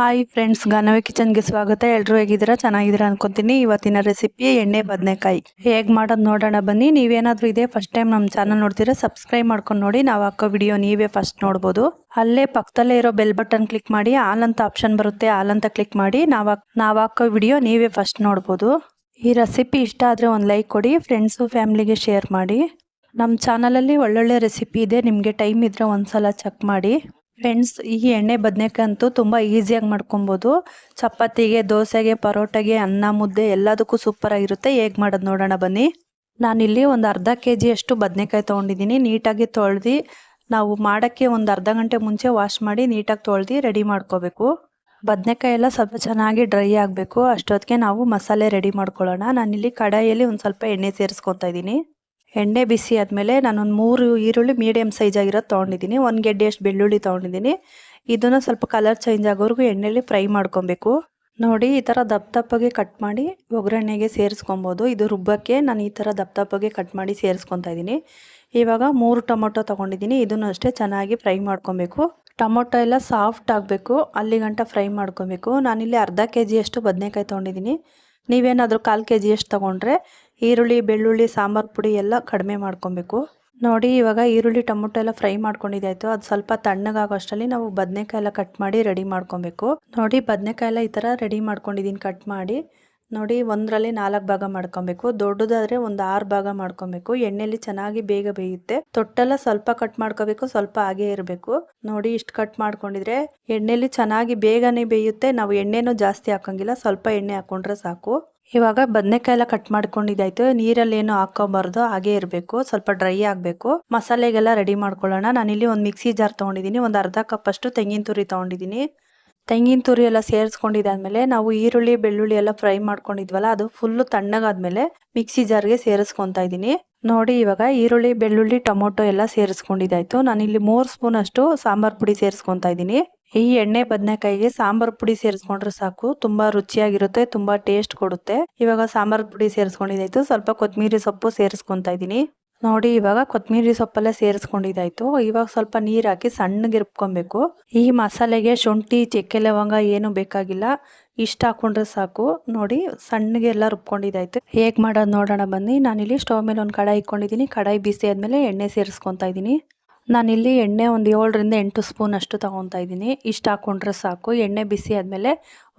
Hi friends Ganavi ಕಿಚನ್ಗೆ ಸ್ವಾಗತ. ಎಲ್ಲರೂ ಹೇಗಿದ್ದೀರಾ? ಚೆನ್ನಾಗಿದ್ದೀರಾ ಅನ್ಕೊತೀನಿ. ಇವತ್ತಿನ ರೆಸಿಪಿ ಎಣ್ಣೆ ಬದನೆಕಾಯಿ. ಹೇಗೆ ಮಾಡೋದು ನೋಡೋಣ ಬನ್ನಿ. ನೀವೇನಾದರೂ ಇದೆ ಫಸ್ಟ್ ಟೈಮ್ ನಮ್ಮ ಚಾನಲ್ ನೋಡ್ತೀರಾ ಸಬ್ಸ್ಕ್ರೈಬ್ ಮಾಡ್ಕೊಂಡು ನೋಡಿ. ನಾವು ಹಾಕೋ ವಿಡಿಯೋ ನೀವೇ ಫಸ್ಟ್ ನೋಡ್ಬೋದು. ಅಲ್ಲೇ ಪಕ್ಕದಲ್ಲೇ ಇರೋ ಬೆಲ್ ಬಟನ್ ಕ್ಲಿಕ್ ಮಾಡಿ, ಆಲ್ ಅಂತ ಆಪ್ಷನ್ ಬರುತ್ತೆ, ಆಲ್ ಅಂತ ಕ್ಲಿಕ್ ಮಾಡಿ ನಾವು ನಾವು ಹಾಕೋ ವಿಡಿಯೋ ನೀವೇ ಫಸ್ಟ್ ನೋಡ್ಬೋದು. ಈ ರೆಸಿಪಿ ಇಷ್ಟ ಆದರೆ ಒಂದು ಲೈಕ್ ಕೊಡಿ ಫ್ರೆಂಡ್ಸು ಫ್ಯಾಮ್ಲಿಗೆ ಶೇರ್ ಮಾಡಿ. ನಮ್ಮ ಚಾನಲಲ್ಲಿ ಒಳ್ಳೊಳ್ಳೆ ರೆಸಿಪಿ ಇದೆ. ನಿಮಗೆ ಟೈಮ್ ಇದ್ದರೆ ಒಂದು ಸಲ ಚೆಕ್ ಮಾಡಿ. ಫ್ರೆಂಡ್ಸ್ ಈ ಎಣ್ಣೆ ಬದನೆಕಾಯಿ ಅಂತೂ ತುಂಬ ಈಸಿಯಾಗಿ ಮಾಡ್ಕೊಬೋದು. ಚಪಾತಿಗೆ, ದೋಸೆಗೆ, ಪರೋಟಗೆ, ಅನ್ನ, ಮುದ್ದೆ ಎಲ್ಲದಕ್ಕೂ ಸೂಪರಾಗಿರುತ್ತೆ ಹೇಗೆ ಮಾಡೋದು ನೋಡೋಣ ಬನ್ನಿ. ನಾನಿಲ್ಲಿ ಒಂದು ಅರ್ಧ ಕೆ ಜಿಯಷ್ಟು ಬದನೆಕಾಯಿ ತೊಗೊಂಡಿದ್ದೀನಿ. ನೀಟಾಗಿ ತೊಳೆದು, ನಾವು ಮಾಡೋಕ್ಕೆ ಒಂದು ಅರ್ಧ ಗಂಟೆ ಮುಂಚೆ ವಾಶ್ ಮಾಡಿ ನೀಟಾಗಿ ತೊಳೆದು ರೆಡಿ ಮಾಡ್ಕೋಬೇಕು. ಬದನೆಕಾಯಿ ಎಲ್ಲ ಸ್ವಲ್ಪ ಚೆನ್ನಾಗಿ ಡ್ರೈ ಆಗಬೇಕು. ಅಷ್ಟೊತ್ತಿಗೆ ನಾವು ಮಸಾಲೆ ರೆಡಿ ಮಾಡ್ಕೊಳ್ಳೋಣ. ನಾನಿಲ್ಲಿ ಕಡಾಯಿಯಲ್ಲಿ ಒಂದು ಸ್ವಲ್ಪ ಎಣ್ಣೆ ಸೇರಿಸ್ಕೊತಾ ಇದ್ದೀನಿ. ಎಣ್ಣೆ ಬಿಸಿ ಆದಮೇಲೆ ನಾನೊಂದು ಮೂರು ಈರುಳ್ಳಿ ಮೀಡಿಯಮ್ ಸೈಜ್ ಆಗಿರೋದು ತೊಗೊಂಡಿದ್ದೀನಿ. ಒಂದು ಗೆಡ್ಡೆಯಷ್ಟು ಬೆಳ್ಳುಳ್ಳಿ ತೊಗೊಂಡಿದ್ದೀನಿ. ಇದನ್ನು ಸ್ವಲ್ಪ ಕಲರ್ ಚೇಂಜ್ ಆಗೋವರೆಗೂ ಎಣ್ಣೆಯಲ್ಲಿ ಫ್ರೈ ಮಾಡ್ಕೊಬೇಕು. ನೋಡಿ, ಈ ಥರ ದಪ್ಪ ದಪ್ಪಗೆ ಕಟ್ ಮಾಡಿ ಒಗ್ಗರಣೆಗೆ ಸೇರಿಸ್ಕೊಬೋದು. ಇದು ರುಬ್ಬಕ್ಕೆ ನಾನು ಈ ಥರ ದಪ್ಪ ದಪ್ಪಗೆ ಕಟ್ ಮಾಡಿ ಸೇರಿಸ್ಕೊತಾ ಇದ್ದೀನಿ. ಇವಾಗ ಮೂರು ಟೊಮೊಟೊ ತೊಗೊಂಡಿದ್ದೀನಿ. ಇದನ್ನು ಅಷ್ಟೇ ಚೆನ್ನಾಗಿ ಫ್ರೈ ಮಾಡ್ಕೊಬೇಕು. ಟೊಮೊಟೊ ಎಲ್ಲ ಸಾಫ್ಟ್ ಆಗಬೇಕು. ಅಲ್ಲಿ ಗಂಟ ಫ್ರೈ ಮಾಡ್ಕೊಬೇಕು. ನಾನಿಲ್ಲಿ ಅರ್ಧ ಕೆ ಜಿಯಷ್ಟು ಬದನೆಕಾಯಿ ತೊಗೊಂಡಿದ್ದೀನಿ. ನೀವೇನಾದರೂ ಕಾಲು ಕೆ ಜಿಯಷ್ಟು ತೊಗೊಂಡ್ರೆ ಈರುಳ್ಳಿ, ಬೆಳ್ಳುಳ್ಳಿ, ಸಾಂಬಾರು ಪುಡಿ ಎಲ್ಲ ಕಡಿಮೆ ಮಾಡ್ಕೊಬೇಕು. ನೋಡಿ, ಇವಾಗ ಈರುಳ್ಳಿ ಟೊಮೊಟೊ ಎಲ್ಲ ಫ್ರೈ ಮಾಡ್ಕೊಂಡಿದ್ದಾಯ್ತು ಅದು ಸ್ವಲ್ಪ ತಣ್ಣಗಾಗೋ ಅಷ್ಟರಲ್ಲಿ ನಾವು ಬದನೆಕಾಯಿ ಎಲ್ಲ ಕಟ್ ಮಾಡಿ ರೆಡಿ ಮಾಡ್ಕೊಬೇಕು. ನೋಡಿ ಬದನೆಕಾಯಿ ಎಲ್ಲ ಈ ಥರ ರೆಡಿ ಮಾಡ್ಕೊಂಡಿದ್ದೀನಿ ಕಟ್ ಮಾಡಿ. ನೋಡಿ, ಒಂದರಲ್ಲಿ ನಾಲ್ಕು ಭಾಗ ಮಾಡ್ಕೊಬೇಕು. ದೊಡ್ಡದಾದ್ರೆ ಒಂದು ಆರು ಭಾಗ ಮಾಡ್ಕೊಬೇಕು. ಎಣ್ಣೆಲಿ ಚೆನ್ನಾಗಿ ಬೇಗ ಬೇಯುತ್ತೆ. ತೊಟ್ಟೆಲ್ಲ ಸ್ವಲ್ಪ ಕಟ್ ಮಾಡ್ಕೋಬೇಕು, ಸ್ವಲ್ಪ ಹಾಗೆ ಇರಬೇಕು. ನೋಡಿ, ಇಷ್ಟು ಕಟ್ ಮಾಡ್ಕೊಂಡಿದ್ರೆ ಎಣ್ಣೆಲಿ ಚೆನ್ನಾಗಿ ಬೇಗನೆ ಬೇಯುತ್ತೆ. ನಾವು ಎಣ್ಣೆನೂ ಜಾಸ್ತಿ ಹಾಕಂಗಿಲ್ಲ. ಸ್ವಲ್ಪ ಎಣ್ಣೆ ಹಾಕೊಂಡ್ರೆ ಸಾಕು. ಇವಾಗ ಬದನೆಕಾಯಿ ಎಲ್ಲ ಕಟ್ ಮಾಡ್ಕೊಂಡಿದ್ದಾಯ್ತು. ನೀರಲ್ಲಿ ಏನು ಹಾಕೋಬಾರ್ದು ಹಾಗೆ ಇರಬೇಕು. ಸ್ವಲ್ಪ ಡ್ರೈ ಆಗಬೇಕು. ಮಸಾಲೆಗೆಲ್ಲ ರೆಡಿ ಮಾಡ್ಕೊಳ್ಳೋಣ. ನಾನಿಲ್ಲಿ ಒಂದು ಮಿಕ್ಸಿ ಜಾರ್ ತೊಗೊಂಡಿದ್ದೀನಿ. ಒಂದು ಅರ್ಧ ಕಪ್ ಅಷ್ಟು ತೆಂಗಿನ ತುರಿ ತೊಗೊಂಡಿದ್ದೀನಿ. ತೆಂಗಿನ ತುರಿ ಎಲ್ಲ ಸೇರಿಸ್ಕೊಂಡಿದ್ದಾದ್ಮೇಲೆ ನಾವು ಈರುಳ್ಳಿ, ಬೆಳ್ಳುಳ್ಳಿ ಎಲ್ಲ ಫ್ರೈ ಮಾಡ್ಕೊಂಡಿದ್ವಲ್ಲ, ಅದು ಫುಲ್ಲು ತಣ್ಣಗಾದ್ಮೇಲೆ ಮಿಕ್ಸಿ ಜಾರ್ಗೆ ಸೇರಿಸ್ಕೊತಾ ಇದ್ದೀನಿ. ನೋಡಿ ಇವಾಗ ಈರುಳ್ಳಿ, ಬೆಳ್ಳುಳ್ಳಿ, ಟೊಮೊಟೊ ಎಲ್ಲ ಸೇರಿಸ್ಕೊಂಡಿದ್ದಾಯ್ತು. ನಾನಿಲ್ಲಿ ಮೂರು ಸ್ಪೂನ್ ಅಷ್ಟು ಸಾಂಬಾರ್ ಪುಡಿ ಸೇರಿಸ್ಕೊತಾ ಇದ್ದೀನಿ. ಈ ಎಣ್ಣೆ ಬದನೆಕಾಯಿಗೆ ಸಾಂಬಾರ್ ಪುಡಿ ಸೇರಿಸ್ಕೊಂಡ್ರೆ ಸಾಕು. ತುಂಬಾ ರುಚಿಯಾಗಿರುತ್ತೆ, ತುಂಬಾ ಟೇಸ್ಟ್ ಕೊಡುತ್ತೆ. ಇವಾಗ ಸಾಂಬಾರ್ ಪುಡಿ ಸೇರಿಸ್ಕೊಂಡಿದ್ದಾಯ್ತು. ಸ್ವಲ್ಪ ಕೊತ್ತಂಬರಿ ಸೊಪ್ಪು ಸೇರಿಸ್ಕೊಂತ ಇದ್ದೀನಿ. ನೋಡಿ, ಇವಾಗ ಕೊತ್ತಂಬರಿ ಸೊಪ್ಪೆಲ್ಲ ಸೇರಿಸ್ಕೊಂಡಿದ್ದಾಯ್ತು. ಇವಾಗ ಸ್ವಲ್ಪ ನೀರು ಹಾಕಿ ಸಣ್ಣಗೆ ಇರ್ಕೊಬೇಕು ಈ ಮಸಾಲೆಗೆ ಶುಂಠಿ, ಚಕ್ಕೆ ಲವಂಗ ಏನು ಬೇಕಾಗಿಲ್ಲ. ಇಷ್ಟ ಹಾಕೊಂಡ್ರೆ ಸಾಕು. ನೋಡಿ, ಸಣ್ಣಗೆ ಎಲ್ಲ ರುಬ್ಕೊಂಡಿದ್ದಾಯ್ತು. ಹೇಗೆ ಮಾಡೋದು ನೋಡೋಣ ಬನ್ನಿ. ನಾನಿಲ್ಲಿ ಸ್ಟವ್ ಮೇಲೆ ಒಂದು ಕಡಾಯಿ ಇಟ್ಕೊಂಡಿದ್ದೀನಿ. ಕಡಾಯಿ ಬಿಸಿ ಆದಮೇಲೆ ಎಣ್ಣೆ ಸೇರಿಸ್ಕೊತಾ ಇದ್ದೀನಿ. ನಾನಿಲ್ಲಿ ಎಣ್ಣೆ ಒಂದು ಏಳರಿಂದ ಎಂಟು ಸ್ಪೂನ್ ಅಷ್ಟು ತೊಗೊತಾ ಇದ್ದೀನಿ. ಇಷ್ಟು ಹಾಕ್ಕೊಂಡ್ರೆ ಸಾಕು. ಎಣ್ಣೆ ಬಿಸಿ ಆದಮೇಲೆ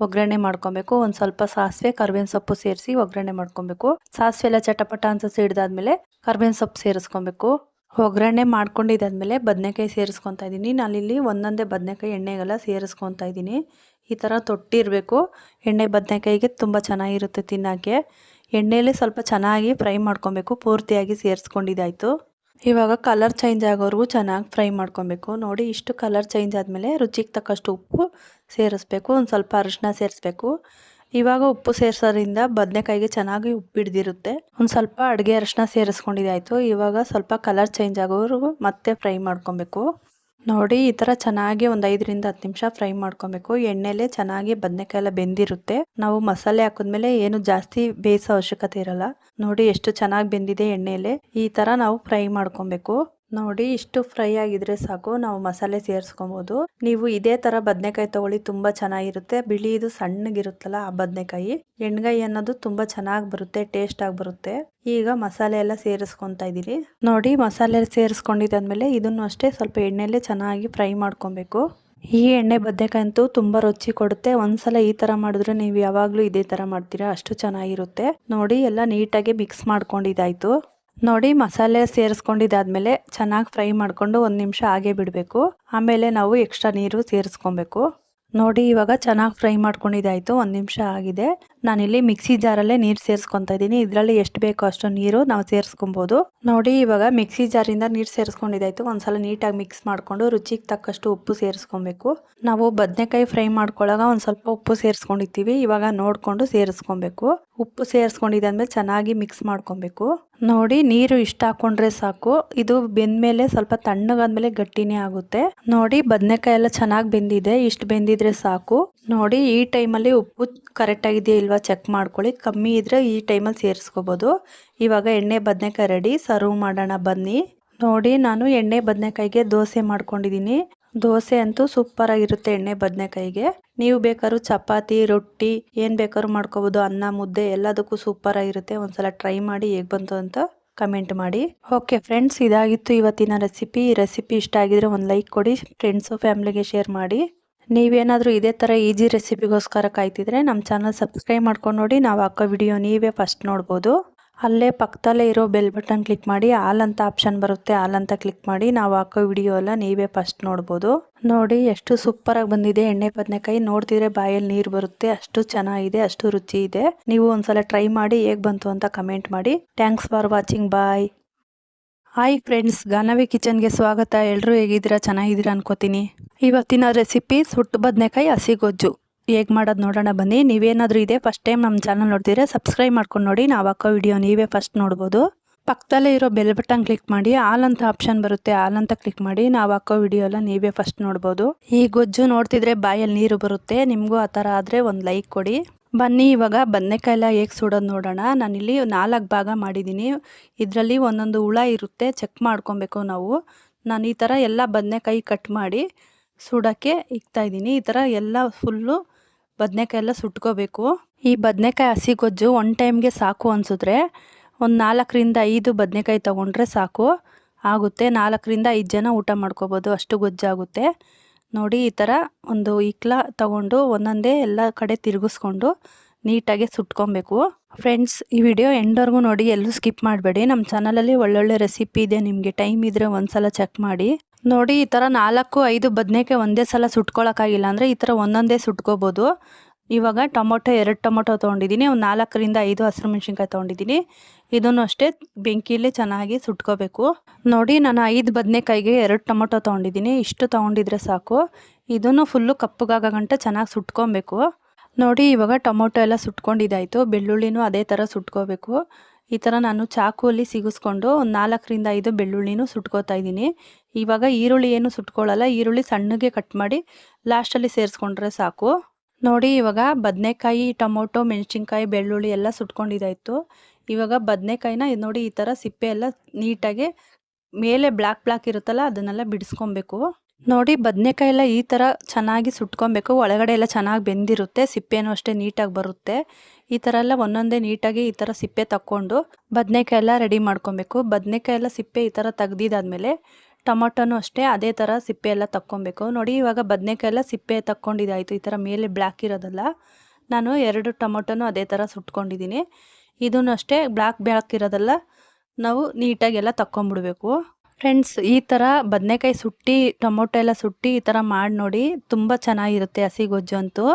ಒಗ್ಗರಣೆ ಮಾಡ್ಕೊಬೇಕು. ಒಂದು ಸ್ವಲ್ಪ ಸಾಸಿವೆ, ಕರ್ಬೇವಿನ ಸೊಪ್ಪು ಸೇರಿಸಿ ಒಗ್ಗರಣೆ ಮಾಡ್ಕೊಬೇಕು. ಸಾಸಿವೆ ಎಲ್ಲ ಚಟಪಟ ಅಂತ ಸಿಡ್ದಾದ್ಮೇಲೆ ಕರ್ಬೇವಿನ ಸೊಪ್ಪು ಸೇರಿಸ್ಕೊಬೇಕು. ಒಗ್ಗರಣೆ ಮಾಡ್ಕೊಂಡಿದ್ದಾದ್ಮೇಲೆ ಬದನೆಕಾಯಿ ಸೇರಿಸ್ಕೊತಾ ಇದ್ದೀನಿ. ನಾನಿಲ್ಲಿ ಒಂದೊಂದೇ ಬದನೆಕಾಯಿ ಎಣ್ಣೆಗೆಲ್ಲ ಸೇರಿಸ್ಕೊತಾ ಇದ್ದೀನಿ. ಈ ಥರ ತೊಟ್ಟಿರಬೇಕು ಎಣ್ಣೆ ಬದನೆಕಾಯಿಗೆ ತುಂಬ ಚೆನ್ನಾಗಿರುತ್ತೆ ತಿನ್ನೋಕ್ಕೆ. ಎಣ್ಣೆಯಲ್ಲಿ ಸ್ವಲ್ಪ ಚೆನ್ನಾಗಿ ಫ್ರೈ ಮಾಡ್ಕೊಬೇಕು. ಪೂರ್ತಿಯಾಗಿ ಸೇರಿಸ್ಕೊಂಡಿದ್ದಾಯಿತು. ಇವಾಗ ಕಲರ್ ಚೇಂಜ್ ಆಗೋವರೆಗೂ ಚೆನ್ನಾಗಿ ಫ್ರೈ ಮಾಡ್ಕೊಬೇಕು. ನೋಡಿ ಇಷ್ಟು ಕಲರ್ ಚೇಂಜ್ ಆದಮೇಲೆ ರುಚಿಗೆ ತಕ್ಕಷ್ಟು ಉಪ್ಪು ಸೇರಿಸ್ಬೇಕು, ಒಂದು ಸ್ವಲ್ಪ ಅರಿಶಿನ ಸೇರಿಸ್ಬೇಕು. ಇವಾಗ ಉಪ್ಪು ಸೇರಿಸೋದ್ರಿಂದ ಬದನೆಕಾಯಿಗೆ ಚೆನ್ನಾಗಿ ಉಪ್ಪು ಹಿಡ್ದಿರುತ್ತೆ. ಒಂದು ಸ್ವಲ್ಪ ಅಡುಗೆ ಅರಿಶಿನ ಸೇರಿಸ್ಕೊಂಡಿದ್ದಾಯಿತು. ಇವಾಗ ಸ್ವಲ್ಪ ಕಲರ್ ಚೇಂಜ್ ಆಗೋವರೆಗೂ ಮತ್ತೆ ಫ್ರೈ ಮಾಡ್ಕೊಬೇಕು. ನೋಡಿ, ಈ ತರ ಚೆನ್ನಾಗಿ ಒಂದು ಐದರಿಂದ ಹತ್ತು ನಿಮಿಷ ಫ್ರೈ ಮಾಡ್ಕೊಬೇಕು. ಎಣ್ಣೆಲೆ ಚೆನ್ನಾಗಿ ಬದನೆಕಾಯಿ ಎಲ್ಲ ಬೆಂದಿರುತ್ತೆ. ನಾವು ಮಸಾಲೆ ಹಾಕಿದ್ಮೇಲೆ ಏನು ಜಾಸ್ತಿ ಬೇಯಿಸೋ ಅವಶ್ಯಕತೆ ಇರಲ್ಲ. ನೋಡಿ, ಎಷ್ಟು ಚೆನ್ನಾಗಿ ಬೆಂದಿದೆ ಎಣ್ಣೆಲೆ. ಈ ತರ ನಾವು ಫ್ರೈ ಮಾಡ್ಕೊಬೇಕು. ನೋಡಿ, ಇಷ್ಟು ಫ್ರೈ ಆಗಿದ್ರೆ ಸಾಕು, ನಾವು ಮಸಾಲೆ ಸೇರಿಸ್ಕೊಬೋದು. ನೀವು ಇದೇ ತರ ಬದನೆಕಾಯಿ ತಗೊಳ್ಳಿ, ತುಂಬಾ ಚೆನ್ನಾಗಿರುತ್ತೆ. ಬಿಳಿದು ಸಣ್ಣಗಿರುತ್ತಲ್ಲ ಆ ಬದನೆಕಾಯಿ. ಎಣ್ಗಾಯಿ ಅನ್ನೋದು ತುಂಬಾ ಚೆನ್ನಾಗಿ ಬರುತ್ತೆ ಟೇಸ್ಟ್ ಆಗಿ ಬರುತ್ತೆ. ಈಗ ಮಸಾಲೆ ಎಲ್ಲ ಸೇರಿಸ್ಕೊತಾ ಇದ್ದೀರಿ. ನೋಡಿ, ಮಸಾಲೆ ಸೇರಿಸ್ಕೊಂಡಿದ್ದಾದ್ಮೇಲೆ ಇದನ್ನು ಅಷ್ಟೇ ಸ್ವಲ್ಪ ಎಣ್ಣೆಲೆ ಚೆನ್ನಾಗಿ ಫ್ರೈ ಮಾಡ್ಕೊಬೇಕು. ಈ ಎಣ್ಣೆ ಬದನೆಕಾಯಿ ಅಂತೂ ತುಂಬಾ ರುಚಿ ಕೊಡುತ್ತೆ. ಒಂದ್ಸಲ ಈ ತರ ಮಾಡಿದ್ರೆ ನೀವು ಯಾವಾಗಲೂ ಇದೇ ತರ ಮಾಡ್ತೀರಾ, ಅಷ್ಟು ಚೆನ್ನಾಗಿರುತ್ತೆ. ನೋಡಿ, ಎಲ್ಲ ನೀಟಾಗಿ ಮಿಕ್ಸ್ ಮಾಡ್ಕೊಂಡಿದ್ದಾಯ್ತು. ನೋಡಿ ಮಸಾಲೆ ಸೇರಿಸ್ಕೊಂಡಿದ್ದಾದ್ಮೇಲೆ ಚೆನ್ನಾಗಿ ಫ್ರೈ ಮಾಡಿಕೊಂಡು ಒಂದು ನಿಮಿಷ ಹಾಗೆ ಬಿಡಬೇಕು. ಆಮೇಲೆ ನಾವು ಎಕ್ಸ್ಟ್ರಾ ನೀರು ಸೇರಿಸ್ಕೊಬೇಕು. ನೋಡಿ ಇವಾಗ ಚೆನ್ನಾಗಿ ಫ್ರೈ ಮಾಡ್ಕೊಂಡಿದ್ದಾಯಿತು, ಒಂದು ನಿಮಿಷ ಆಗಿದೆ. ನಾನಿಲ್ಲಿ ಮಿಕ್ಸಿ ಜಾರಲ್ಲೇ ನೀರು ಸೇರಿಸ್ಕೊತಾ ಇದ್ದೀನಿ. ಇದರಲ್ಲಿ ಎಷ್ಟು ಬೇಕೋ ಅಷ್ಟು ನೀರು ನಾವು ಸೇರಿಸ್ಕೊಬೋದು. ನೋಡಿ, ಇವಾಗ ಮಿಕ್ಸಿ ಜಾರಿಂದ ನೀರು ಸೇರಿಸ್ಕೊಂಡಿದ್ದಾಯ್ತು. ಒಂದ್ಸಲ ನೀಟಾಗಿ ಮಿಕ್ಸ್ ಮಾಡಿಕೊಂಡು ರುಚಿಗೆ ತಕ್ಕಷ್ಟು ಉಪ್ಪು ಸೇರಿಸ್ಕೊಬೇಕು. ನಾವು ಬದನೆಕಾಯಿ ಫ್ರೈ ಮಾಡ್ಕೊಳ್ಳಾಗ ಒಂದು ಸ್ವಲ್ಪ ಉಪ್ಪು ಸೇರಿಸ್ಕೊಂಡಿರ್ತೀವಿ. ಇವಾಗ ನೋಡಿಕೊಂಡು ಸೇರಿಸ್ಕೊಬೇಕು. ಉಪ್ಪು ಸೇರಿಸ್ಕೊಂಡಿದ್ದಾದ್ಮೇಲೆ ಚೆನ್ನಾಗಿ ಮಿಕ್ಸ್ ಮಾಡ್ಕೊಬೇಕು. ನೋಡಿ, ನೀರು ಇಷ್ಟ ಹಾಕೊಂಡ್ರೆ ಸಾಕು. ಇದು ಬೆಂದ್ಮೇಲೆ ಸ್ವಲ್ಪ ತಣ್ಣಗಾದ್ಮೇಲೆ ಗಟ್ಟಿನೇ ಆಗುತ್ತೆ. ನೋಡಿ ಬದನೆಕಾಯಿ ಎಲ್ಲ ಚೆನ್ನಾಗಿ ಬೆಂದಿದೆ. ಇಷ್ಟು ಬೆಂದಿದ್ರೆ ಸಾಕು. ನೋಡಿ, ಈ ಟೈಮಲ್ಲಿ ಉಪ್ಪು ಕರೆಕ್ಟ್ ಆಗಿದೆಯಾ ಇಲ್ವಾ ಚೆಕ್ ಮಾಡ್ಕೊಳ್ಳಿ. ಕಮ್ಮಿ ಇದ್ರೆ ಈ ಟೈಮಲ್ಲಿ ಸೇರಿಸ್ಕೋಬೋದು. ಇವಾಗ ಎಣ್ಣೆ ಬದನೆಕಾಯಿ ರೆಡಿ ಸರ್ವ್ ಮಾಡೋಣ ಬನ್ನಿ. ನೋಡಿ, ನಾನು ಎಣ್ಣೆ ಬದನೆಕಾಯಿಗೆ ದೋಸೆ ಮಾಡ್ಕೊಂಡಿದ್ದೀನಿ. ದೋಸೆ ಅಂತೂ ಸೂಪರ್ ಆಗಿರುತ್ತೆ ಎಣ್ಣೆ ಬದನೆಕಾಯಿಗೆ. ನೀವು ಬೇಕಾದ್ರೂ ಚಪಾತಿ, ರೊಟ್ಟಿ, ಏನು ಬೇಕಾದ್ರೂ ಮಾಡ್ಕೋಬೋದು. ಅನ್ನ, ಮುದ್ದೆ ಎಲ್ಲದಕ್ಕೂ ಸೂಪರ್ ಆಗಿರುತ್ತೆ. ಒಂದ್ಸಲ ಟ್ರೈ ಮಾಡಿ ಹೇಗೆ ಬಂತು ಅಂತ ಕಮೆಂಟ್ ಮಾಡಿ. ಓಕೆ ಫ್ರೆಂಡ್ಸ್ ಇದಾಗಿತ್ತು ಇವತ್ತಿನ ರೆಸಿಪಿ ಈ ರೆಸಿಪಿ ಇಷ್ಟ ಆಗಿದ್ರೆ ಒಂದು ಲೈಕ್ ಕೊಡಿ. ಫ್ರೆಂಡ್ಸು ಫ್ಯಾಮಿಲಿಗೆ ಶೇರ್ ಮಾಡಿ. ನೀವೇನಾದರೂ ಇದೇ ಥರ ಈಜಿ ರೆಸಿಪಿಗೋಸ್ಕರ ಕಾಯ್ತಿದ್ರೆ ನಮ್ಮ ಚಾನಲ್ ಸಬ್ಸ್ಕ್ರೈಬ್ ಮಾಡ್ಕೊಂಡು ನೋಡಿ. ನಾವು ಹಾಕೋ ವಿಡಿಯೋ ನೀವೇ ಫಸ್ಟ್ ನೋಡ್ಬೋದು. ಅಲ್ಲೇ ಪಕ್ಕದಲ್ಲೇ ಇರೋ ಬೆಲ್ ಬಟನ್ ಕ್ಲಿಕ್ ಮಾಡಿ ಆಲ್ ಅಂತ ಆಪ್ಷನ್ ಬರುತ್ತೆ ಆಲ್ ಅಂತ ಕ್ಲಿಕ್ ಮಾಡಿ ನಾವು ಹಾಕೋ ವಿಡಿಯೋ ಎಲ್ಲ ನೀವೇ ಫಸ್ಟ್ ನೋಡ್ಬೋದು. ನೋಡಿ, ಎಷ್ಟು ಸೂಪರಾಗಿ ಬಂದಿದೆ. ಎಣ್ಣೆ, ಬದನೆಕಾಯಿ ನೋಡ್ತಿದ್ರೆ ಬಾಯಲ್ಲಿ ನೀರು ಬರುತ್ತೆ. ಅಷ್ಟು ಚೆನ್ನಾಗಿದೆ, ಅಷ್ಟು ರುಚಿ ಇದೆ. ನೀವು ಒಂದ್ಸಲ ಟ್ರೈ ಮಾಡಿ ಹೇಗೆ ಬಂತು ಅಂತ ಕಮೆಂಟ್ ಮಾಡಿ. Thanks for watching. Bye. Hi friends Ganavi ಕಿಚನ್ಗೆ ಸ್ವಾಗತ. ಎಲ್ಲರೂ ಹೇಗಿದ್ದೀರಾ? ಚೆನ್ನಾಗಿದ್ದೀರಾ ಅನ್ಕೋತೀನಿ. ಇವತ್ತಿನ ರೆಸಿಪಿ ಸುಟ್ಟು ಬದನೆಕಾಯಿ ಹಸಿ ಗೊಜ್ಜು. ಹೇಗೆ ಮಾಡೋದು ನೋಡೋಣ ಬನ್ನಿ. ನೀವೇನಾದರೂ ಇದೆ ಫಸ್ಟ್ ಟೈಮ್ ನಮ್ಮ ಚಾನಲ್ ನೋಡ್ತೀರಾ ಸಬ್ಸ್ಕ್ರೈಬ್ ಮಾಡ್ಕೊಂಡು ನೋಡಿ. ನಾವು ಹಾಕೋ ವಿಡಿಯೋ ನೀವೇ ಫಸ್ಟ್ ನೋಡ್ಬೋದು. ಪಕ್ಕದಲ್ಲೇ ಇರೋ ಬೆಲ್ ಬಟನ್ ಕ್ಲಿಕ್ ಮಾಡಿ. ಆಲ್ ಅಂತ ಆಪ್ಷನ್ ಬರುತ್ತೆ ಆಲ್ ಅಂತ ಕ್ಲಿಕ್ ಮಾಡಿ. ನಾವು ಹಾಕೋ ವಿಡಿಯೋ ಎಲ್ಲ ನೀವೇ ಫಸ್ಟ್ ನೋಡ್ಬೋದು. ಈ ಗೊಜ್ಜು ನೋಡ್ತಿದ್ರೆ ಬಾಯಲ್ಲಿ ನೀರು ಬರುತ್ತೆ. ನಿಮಗೂ ಆ ಥರ ಆದರೆ ಒಂದು ಲೈಕ್ ಕೊಡಿ. ಬನ್ನಿ, ಇವಾಗ ಬದನೆಕಾಯಿ ಎಲ್ಲ ಹೇಗೆ ಸುಡೋದು ನೋಡೋಣ. ನಾನಿಲ್ಲಿ ನಾಲ್ಕು ಭಾಗ ಮಾಡಿದ್ದೀನಿ. ಇದರಲ್ಲಿ ಒಂದೊಂದು ಹುಳ ಇರುತ್ತೆ, ಚೆಕ್ ಮಾಡ್ಕೊಬೇಕು ನಾವು. ನಾನು ಈ ಥರ ಎಲ್ಲ ಬದನೆಕಾಯಿ ಕಟ್ ಮಾಡಿ ಸುಡೋಕ್ಕೆ ಇಕ್ತಾ ಇದ್ದೀನಿ. ಈ ಥರ ಎಲ್ಲ ಫುಲ್ಲು ಬದನೆಕಾಯಿ ಎಲ್ಲ ಸುಟ್ಕೋಬೇಕು. ಈ ಬದನೆಕಾಯಿ ಹಸಿ ಗೊಜ್ಜು ಒನ್ ಟೈಮ್ಗೆ ಸಾಕು ಅನಿಸಿದ್ರೆ, ಒಂದು ನಾಲ್ಕರಿಂದ ಐದು ಬದನೆಕಾಯಿ ತೊಗೊಂಡ್ರೆ ಸಾಕು. ಆಗುತ್ತೆ. ನಾಲ್ಕರಿಂದ ಐದು ಜನ ಊಟ ಮಾಡ್ಕೋಬೋದು. ಅಷ್ಟು ಗೊಜ್ಜಾಗುತ್ತೆ. ನೋಡಿ ಈ ಥರ ಒಂದು ಇಕ್ಲ ತಗೊಂಡು ಒಂದೊಂದೇ ಎಲ್ಲ ಕಡೆ ತಿರುಗಿಸ್ಕೊಂಡು ನೀಟಾಗಿ ಸುಟ್ಕೊಬೇಕು. ಫ್ರೆಂಡ್ಸ್ ಈ ವಿಡಿಯೋ ಎಂಡವರೆಗೂ ನೋಡಿ, ಎಲ್ಲೂ ಸ್ಕಿಪ್ ಮಾಡಬೇಡಿ. ನಮ್ಮ ಚಾನಲಲ್ಲಿ ಒಳ್ಳೊಳ್ಳೆ ರೆಸಿಪಿ ಇದೆ, ನಿಮಗೆ ಟೈಮ್ ಇದ್ದರೆ ಒಂದ್ಸಲ ಚೆಕ್ ಮಾಡಿ. ನೋಡಿ, ಈ ಥರ ನಾಲ್ಕು, ಐದು ಬದನೆಕಾಯಿ ಒಂದೇ ಸಲ ಸುಟ್ಕೊಳ್ಳೋಕ್ಕಾಗಿಲ್ಲ ಅಂದರೆ ಈ ಥರ ಒಂದೊಂದೇ ಸುಟ್ಕೋಬೋದು. ಇವಾಗ ಟೊಮೊಟೊ ಎರಡು ಟೊಮೊಟೊ ತೊಗೊಂಡಿದ್ದೀನಿ, ಒಂದು ನಾಲ್ಕರಿಂದ ಐದು ಹಸಿರು ಮೆಣಸಿನ್ಕಾಯಿ ತೊಗೊಂಡಿದ್ದೀನಿ. ಇದನ್ನು ಅಷ್ಟೇ ಬೆಂಕಿಯಲ್ಲಿ ಚೆನ್ನಾಗಿ ಸುಟ್ಕೋಬೇಕು. ನೋಡಿ, ನಾನು ಐದು ಬದನೆಕಾಯಿಗೆ ಎರಡು ಟೊಮೊಟೊ ತೊಗೊಂಡಿದ್ದೀನಿ. ಇಷ್ಟು ತೊಗೊಂಡಿದ್ರೆ ಸಾಕು. ಇದನ್ನು ಫುಲ್ಲು ಕಪ್ಪಗಾಗ ಗಂಟೆ ಚೆನ್ನಾಗಿ ಸುಟ್ಕೊಬೇಕು. ನೋಡಿ, ಇವಾಗ ಟೊಮೊಟೊ ಎಲ್ಲ ಸುಟ್ಕೊಂಡಿದ್ದಾಯಿತು. ಬೆಳ್ಳುಳ್ಳಿನೂ ಅದೇ ಥರ ಸುಟ್ಕೋಬೇಕು. ಈ ಥರ ನಾನು ಚಾಕುವಲ್ಲಿ ಸಿಗಿಸ್ಕೊಂಡು ಒಂದು ನಾಲ್ಕರಿಂದ ಐದು ಬೆಳ್ಳುಳ್ಳಿನೂ ಸುಟ್ಕೋತಾ ಇದ್ದೀನಿ. ಇವಾಗ ಈರುಳ್ಳಿ ಏನು ಸುಟ್ಕೊಳ್ಳಲ್ಲ, ಈರುಳ್ಳಿ ಸಣ್ಣಗೆ ಕಟ್ ಮಾಡಿ ಲಾಸ್ಟಲ್ಲಿ ಸೇರಿಸ್ಕೊಂಡ್ರೆ ಸಾಕು. ನೋಡಿ, ಇವಾಗ ಬದನೆಕಾಯಿ, ಟೊಮೊಟೊ, ಮೆಣಸಿನ್ಕಾಯಿ, ಬೆಳ್ಳುಳ್ಳಿ ಎಲ್ಲ ಸುಟ್ಕೊಂಡಿದ್ದಾಯಿತು. ಇವಾಗ ಬದನೆಕಾಯಿನ ನೋಡಿ, ಈ ಥರ ಸಿಪ್ಪೆ ಎಲ್ಲ ನೀಟಾಗಿ ಮೇಲೆ ಬ್ಲ್ಯಾಕ್ ಬ್ಲ್ಯಾಕ್ ಇರುತ್ತಲ್ಲ, ಅದನ್ನೆಲ್ಲ ಬಿಡಿಸ್ಕೊಬೇಕು. ನೋಡಿ ಬದನೆಕಾಯಿ ಎಲ್ಲ ಈ ಥರ ಚೆನ್ನಾಗಿ ಸುಟ್ಕೊಬೇಕು. ಒಳಗಡೆ ಎಲ್ಲ ಚೆನ್ನಾಗಿ ಬೆಂದಿರುತ್ತೆ, ಸಿಪ್ಪೆನೂ ಅಷ್ಟೇ ನೀಟಾಗಿ ಬರುತ್ತೆ. ಈ ಥರ ಎಲ್ಲ ಒಂದೊಂದೇ ನೀಟಾಗಿ ಈ ಥರ ಸಿಪ್ಪೆ ತಕ್ಕೊಂಡು ಬದನೆಕಾಯಿ ಎಲ್ಲ ರೆಡಿ ಮಾಡ್ಕೊಬೇಕು. ಬದನೆಕಾಯಿ ಎಲ್ಲ ಸಿಪ್ಪೆ ಈ ಥರ ತೆಗ್ದಿದ್ದಾದ್ಮೇಲೆ ಟೊಮೊಟೊನೂ ಅಷ್ಟೇ, ಅದೇ ಥರ ಸಿಪ್ಪೆ ಎಲ್ಲ ತಕ್ಕೊಬೇಕು. ನೋಡಿ, ಇವಾಗ ಬದನೆಕಾಯಿ ಎಲ್ಲ ಸಿಪ್ಪೆ ತಕ್ಕೊಂಡಿದ್ದಾಯಿತು ಈ ಥರ ಮೇಲೆ ಬ್ಲ್ಯಾಕ್ ಇರೋದಲ್ಲ. ನಾನು ಎರಡು ಟೊಮೊಟೊನೂ ಅದೇ ಥರ ಸುಟ್ಕೊಂಡಿದ್ದೀನಿ. ಇದನ್ನು ಅಷ್ಟೇ ಬ್ಲ್ಯಾಕ್ ಬ್ಲ್ಯಾಕ್ ಇರೋದಲ್ಲ, ನಾವು ನೀಟಾಗಿ ಎಲ್ಲ ತಕ್ಕೊಂಬಿಡ್ಬೇಕು. ಫ್ರೆಂಡ್ಸ್, ಈ ಥರ ಬದನೆಕಾಯಿ ಸುಟ್ಟಿ, ಟೊಮೊಟೊ ಎಲ್ಲ ಸುಟ್ಟಿ ಈ ಥರ ಮಾಡಿ ನೋಡಿ, ತುಂಬ ಚೆನ್ನಾಗಿರುತ್ತೆ ಹಸಿ ಗೊಜ್ಜು ಅಂತೂ.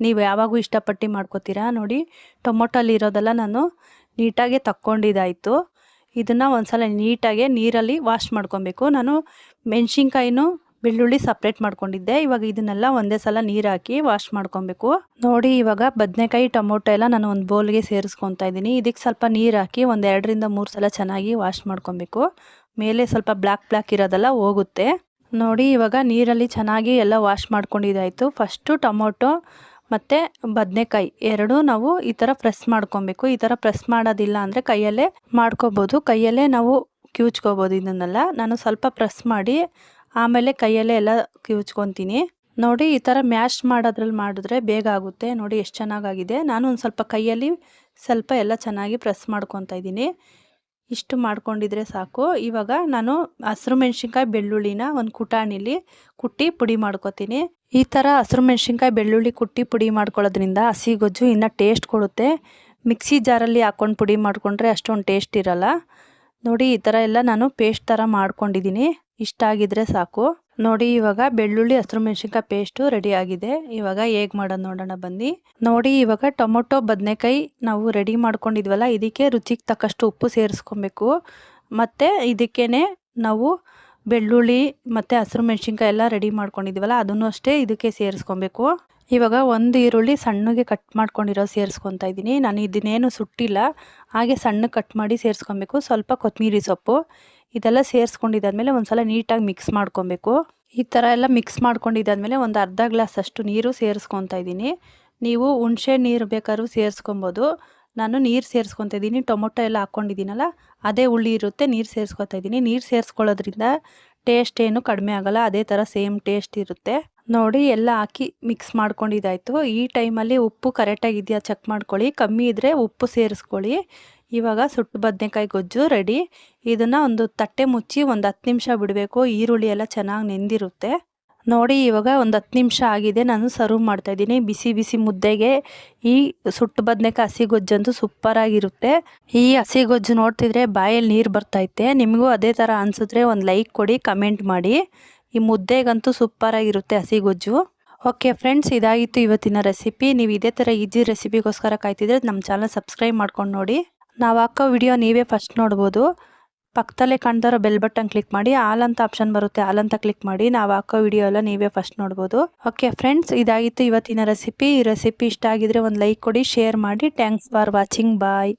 ನೀವು ಯಾವಾಗೂ ಇಷ್ಟಪಟ್ಟು ಮಾಡ್ಕೋತೀರಾ ನೋಡಿ ಟೊಮೊಟೊಲ್ಲಿ ಇರೋದೆಲ್ಲ ನಾನು ನೀಟಾಗಿ ತಕ್ಕೊಂಡಿದ್ದಾಯಿತು ಇದನ್ನು ಒಂದ್ಸಲ ನೀಟಾಗಿ ನೀರಲ್ಲಿ ವಾಶ್ ಮಾಡ್ಕೊಬೇಕು. ನಾನು ಮೆಣಸಿನ್ಕಾಯಿನೂ ಬೆಳ್ಳುಳ್ಳಿ ಸಪ್ರೇಟ್ ಮಾಡ್ಕೊಂಡಿದ್ದೆ. ಇವಾಗ ಇದನ್ನೆಲ್ಲ ಒಂದೇ ಸಲ ನೀರು ಹಾಕಿ ವಾಶ್ ಮಾಡ್ಕೊಬೇಕು. ನೋಡಿ, ಇವಾಗ ಬದನೆಕಾಯಿ ಟೊಮೊಟೊ ಎಲ್ಲ ನಾನು ಒಂದು ಬೌಲ್ಗೆ ಸೇರಿಸ್ಕೊತಾ ಇದ್ದೀನಿ. ಇದಕ್ಕೆ ಸ್ವಲ್ಪ ನೀರು ಹಾಕಿ ಒಂದು ಎರಡರಿಂದ ಮೂರು ಸಲ ಚೆನ್ನಾಗಿ ವಾಶ್ ಮಾಡ್ಕೊಬೇಕು. ಮೇಲೆ ಸ್ವಲ್ಪ ಬ್ಲ್ಯಾಕ್ ಬ್ಲ್ಯಾಕ್ ಇರೋದೆಲ್ಲ ಹೋಗುತ್ತೆ. ನೋಡಿ, ಇವಾಗ ನೀರಲ್ಲಿ ಚೆನ್ನಾಗಿ ಎಲ್ಲ ವಾಶ್ ಮಾಡ್ಕೊಂಡಿದ್ದಾಯಿತು. ಫಸ್ಟು ಟೊಮೊಟೊ ಮತ್ತು ಬದನೆಕಾಯಿ ಎರಡೂ ನಾವು ಈ ಥರ ಪ್ರೆಸ್ ಮಾಡ್ಕೊಬೇಕು. ಈ ಥರ ಪ್ರೆಸ್ ಮಾಡೋದಿಲ್ಲ ಅಂದರೆ ಕೈಯಲ್ಲೇ ಮಾಡ್ಕೋಬೋದು. ಕೈಯಲ್ಲೇ ನಾವು ಕಿವುಚ್ಕೋಬೋದು ಇದನ್ನೆಲ್ಲ. ನಾನು ಸ್ವಲ್ಪ ಪ್ರೆಸ್ ಮಾಡಿ ಆಮೇಲೆ ಕೈಯಲ್ಲೇ ಎಲ್ಲ ಕಿವುಚ್ಕೊತೀನಿ ನೋಡಿ ಈ ಥರ ಮ್ಯಾಶ್ ಮಾಡೋದ್ರಲ್ಲಿ ಮಾಡಿದ್ರೆ ಬೇಗ ಆಗುತ್ತೆ. ನೋಡಿ ಎಷ್ಟು ಚೆನ್ನಾಗಾಗಿದೆ. ನಾನು ಒಂದು ಸ್ವಲ್ಪ ಕೈಯಲ್ಲಿ ಸ್ವಲ್ಪ ಎಲ್ಲ ಚೆನ್ನಾಗಿ ಪ್ರೆಸ್ ಮಾಡ್ಕೊತಾ ಇದ್ದೀನಿ. ಇಷ್ಟು ಮಾಡ್ಕೊಂಡಿದ್ರೆ ಸಾಕು. ಇವಾಗ ನಾನು ಹಸಿರು ಮೆಣಸಿನ್ಕಾಯಿ ಬೆಳ್ಳುಳ್ಳಿನ ಒಂದು ಕುಟಾಣಿಲಿ ಕುಟ್ಟಿ ಪುಡಿ ಮಾಡ್ಕೊತೀನಿ. ಈ ಥರ ಹಸಿರು ಮೆಣಸಿನ್ಕಾಯಿ ಬೆಳ್ಳುಳ್ಳಿ ಕುಟ್ಟಿ ಪುಡಿ ಮಾಡ್ಕೊಳ್ಳೋದ್ರಿಂದ ಹಸಿ ಗೊಜ್ಜು ಇನ್ನೂ ಟೇಸ್ಟ್ ಕೊಡುತ್ತೆ. ಮಿಕ್ಸಿ ಜಾರಲ್ಲಿ ಹಾಕ್ಕೊಂಡು ಪುಡಿ ಮಾಡಿಕೊಂಡ್ರೆ ಅಷ್ಟೊಂದು ಟೇಸ್ಟ್ ಇರಲ್ಲ. ನೋಡಿ, ಈ ಥರ ಎಲ್ಲ ನಾನು ಪೇಸ್ಟ್ ಥರ ಮಾಡ್ಕೊಂಡಿದ್ದೀನಿ. ಇಷ್ಟ ಆಗಿದ್ರೆ ಸಾಕು. ನೋಡಿ, ಇವಾಗ ಬೆಳ್ಳುಳ್ಳಿ, ಹಸಿರು ಮೆಣಸಿನ್ಕಾಯಿ ಪೇಸ್ಟು ರೆಡಿ ಆಗಿದೆ. ಇವಾಗ ಹೇಗೆ ಮಾಡೋದು ನೋಡೋಣ ಬನ್ನಿ. ನೋಡಿ, ಇವಾಗ ಟೊಮೊಟೊ, ಬದನೆಕಾಯಿ ನಾವು ರೆಡಿ ಮಾಡ್ಕೊಂಡಿದ್ವಲ್ಲ, ಇದಕ್ಕೆ ರುಚಿಗೆ ತಕ್ಕಷ್ಟು ಉಪ್ಪು ಸೇರಿಸ್ಕೊಬೇಕು. ಮತ್ತು ಇದಕ್ಕೇ ನಾವು ಬೆಳ್ಳುಳ್ಳಿ ಮತ್ತು ಹಸಿರು ಮೆಣಸಿನ್ಕಾಯಿ ಎಲ್ಲ ರೆಡಿ ಮಾಡ್ಕೊಂಡಿದ್ದೀವಲ್ಲ ಅದನ್ನು ಅಷ್ಟೇ ಇದಕ್ಕೆ ಸೇರಿಸ್ಕೊಬೇಕು. ಇವಾಗ ಒಂದು ಈರುಳ್ಳಿ ಸಣ್ಣಗೆ ಕಟ್ ಮಾಡ್ಕೊಂಡಿರೋ ಸೇರಿಸ್ಕೊತಾ ಇದ್ದೀನಿ. ನಾನು ಇದನ್ನೇನು ಸುಟ್ಟಿಲ್ಲ. ಹಾಗೆ ಸಣ್ಣ ಕಟ್ ಮಾಡಿ ಸೇರಿಸ್ಕೊಬೇಕು. ಸ್ವಲ್ಪ ಕೊತ್ತಂಬರಿ ಸೊಪ್ಪು. ಇದೆಲ್ಲ ಸೇರಿಸ್ಕೊಂಡಿದ್ದಾದ್ಮೇಲೆ ಒಂದು ಸಲ ನೀಟಾಗಿ ಮಿಕ್ಸ್ ಮಾಡ್ಕೊಬೇಕು. ಈ ಥರ ಎಲ್ಲ ಮಿಕ್ಸ್ ಮಾಡ್ಕೊಂಡಿದ್ದಾದ್ಮೇಲೆ ಒಂದು ಅರ್ಧ ಗ್ಲಾಸ್ ಅಷ್ಟು ನೀರು ಸೇರಿಸ್ಕೊತಾ ಇದ್ದೀನಿ. ನೀವು ಹುಣಸೆ ನೀರು ಬೇಕಾದ್ರೂ ಸೇರಿಸ್ಕೊಬೋದು. ನಾನು ನೀರು ಸೇರಿಸ್ಕೊತಾ ಇದ್ದೀನಿ ಟೊಮೊಟೊ ಎಲ್ಲ ಹಾಕ್ಕೊಂಡಿದ್ದೀನಲ್ಲ ಅದೇ ಹುಳಿ ಇರುತ್ತೆ, ನೀರು ಸೇರಿಸ್ಕೊತಾ ಇದ್ದೀನಿ ನೀರು ಸೇರಿಸ್ಕೊಳ್ಳೋದ್ರಿಂದ ಟೇಸ್ಟ್ ಏನು ಕಡಿಮೆ ಆಗೋಲ್ಲ, ಅದೇ ಥರ ಸೇಮ್ ಟೇಸ್ಟ್ ಇರುತ್ತೆ. ನೋಡಿ, ಎಲ್ಲ ಹಾಕಿ ಮಿಕ್ಸ್ ಮಾಡ್ಕೊಂಡಿದ್ದಾಯಿತು. ಈ ಟೈಮಲ್ಲಿ ಉಪ್ಪು ಕರೆಕ್ಟಾಗಿದೆಯಾ ಚೆಕ್ ಮಾಡ್ಕೊಳ್ಳಿ. ಕಮ್ಮಿ ಇದ್ದರೆ ಉಪ್ಪು ಸೇರಿಸ್ಕೊಳ್ಳಿ. ಇವಾಗ ಸುಟ್ಟು ಬದನೆಕಾಯಿ ಗೊಜ್ಜು ರೆಡಿ ಇದನ್ನು ಒಂದು ತಟ್ಟೆ ಮುಚ್ಚಿ ಒಂದು ಹತ್ತು ನಿಮಿಷ ಬಿಡಬೇಕು. ಈರುಳ್ಳಿ ಎಲ್ಲ ಚೆನ್ನಾಗಿ ನೆಂದಿರುತ್ತೆ. ನೋಡಿ, ಇವಾಗ ಒಂದು ಹತ್ತು ನಿಮಿಷ ಆಗಿದೆ. ನಾನು ಸರ್ವ್ ಮಾಡ್ತಾ ಇದ್ದೀನಿ. ಬಿಸಿ ಬಿಸಿ ಮುದ್ದೆಗೆ ಈ ಸುಟ್ಟು ಬದನೆಕಾಯಿ ಹಸಿ ಸೂಪರ್ ಸೂಪರಾಗಿರುತ್ತೆ ಈ ಹಸಿ ಗೊಜ್ಜು ನೋಡ್ತಿದ್ರೆ ಬಾಯಲ್ಲಿ ನೀರು ಬರ್ತೈತೆ ನಿಮಗೂ ಅದೇ ಥರ ಅನಿಸಿದ್ರೆ ಒಂದು ಲೈಕ್ ಕೊಡಿ ಕಮೆಂಟ್ ಮಾಡಿ. ಈ ಮುದ್ದೆಗಂತೂ ಸೂಪರಾಗಿರುತ್ತೆ ಹಸಿ ಗೊಜ್ಜು. ಓಕೆ ಫ್ರೆಂಡ್ಸ್ ಇದಾಗಿತ್ತು ಇವತ್ತಿನ ರೆಸಿಪಿ ನೀವು ಇದೇ ಥರ ಈಜಿ ರೆಸಿಪಿಗೋಸ್ಕರ ಕಾಯ್ತಿದ್ರೆ ನಮ್ಮ ಚಾನಲ್ ಸಬ್ಸ್ಕ್ರೈಬ್ ಮಾಡ್ಕೊಂಡು ನೋಡಿ. ನಾವು ಹಾಕೋ ವಿಡಿಯೋ ನೀವೇ ಫಸ್ಟ್ ನೋಡ್ಬೋದು. ಪಕ್ಕದಲ್ಲೇ ಕಾಣ್ತಾರೋ ಬೆಲ್ ಬಟನ್ ಕ್ಲಿಕ್ ಮಾಡಿ ಆಲ್ ಅಂತ ಆಪ್ಷನ್ ಬರುತ್ತೆ ಆಲ್ ಅಂತ ಕ್ಲಿಕ್ ಮಾಡಿ, ನಾವು ಹಾಕೋ ವಿಡಿಯೋ ಎಲ್ಲ ನೀವೇ ಫಸ್ಟ್ ನೋಡ್ಬೋದು. ಓಕೆ ಫ್ರೆಂಡ್ಸ್ ಇದಾಗಿತ್ತು ಇವತ್ತಿನ ರೆಸಿಪಿ ಈ ರೆಸಿಪಿ ಇಷ್ಟ ಆಗಿದ್ರೆ ಒಂದು ಲೈಕ್ ಕೊಡಿ ಶೇರ್ ಮಾಡಿ. Thanks for watching bye